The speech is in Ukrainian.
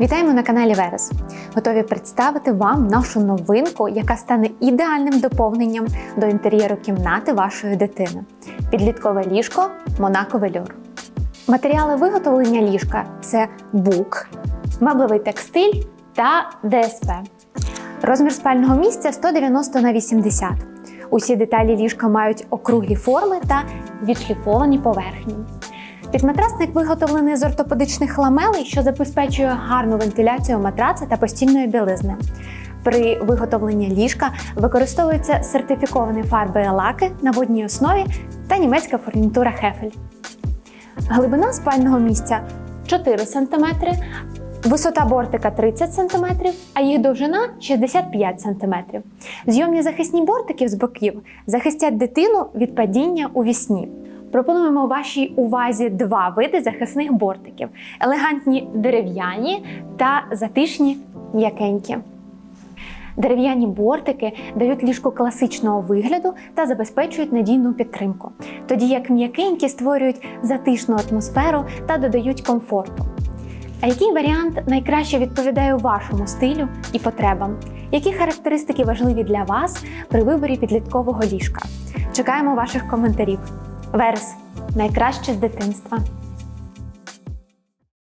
Вітаємо на каналі Верес. Готові представити вам нашу новинку, яка стане ідеальним доповненням до інтер'єру кімнати вашої дитини. Підліткове ліжко Монако Велюр. Матеріали виготовлення ліжка це бук, меблевий текстиль та ДСП. Розмір спального місця 190 на 80. Усі деталі ліжка мають округлі форми та відшліфовані поверхні. Підматрасник виготовлений з ортопедичних ламелей, що забезпечує гарну вентиляцію матраца та постільної білизни. При виготовленні ліжка використовуються сертифіковані фарби і лаки на водній основі та німецька фурнітура Хефель. Глибина спального місця 4 см, висота бортика 30 см, а їх довжина 65 см. Зйомні захисні бортики з боків захистять дитину від падіння у вісні. Пропонуємо вашій увазі два види захисних бортиків: елегантні дерев'яні та затишні м'якенькі. Дерев'яні бортики дають ліжку класичного вигляду та забезпечують надійну підтримку, тоді як м'якенькі створюють затишну атмосферу та додають комфорту. А який варіант найкраще відповідає вашому стилю і потребам? Які характеристики важливі для вас при виборі підліткового ліжка? Чекаємо ваших коментарів. Верес найкраще з дитинства.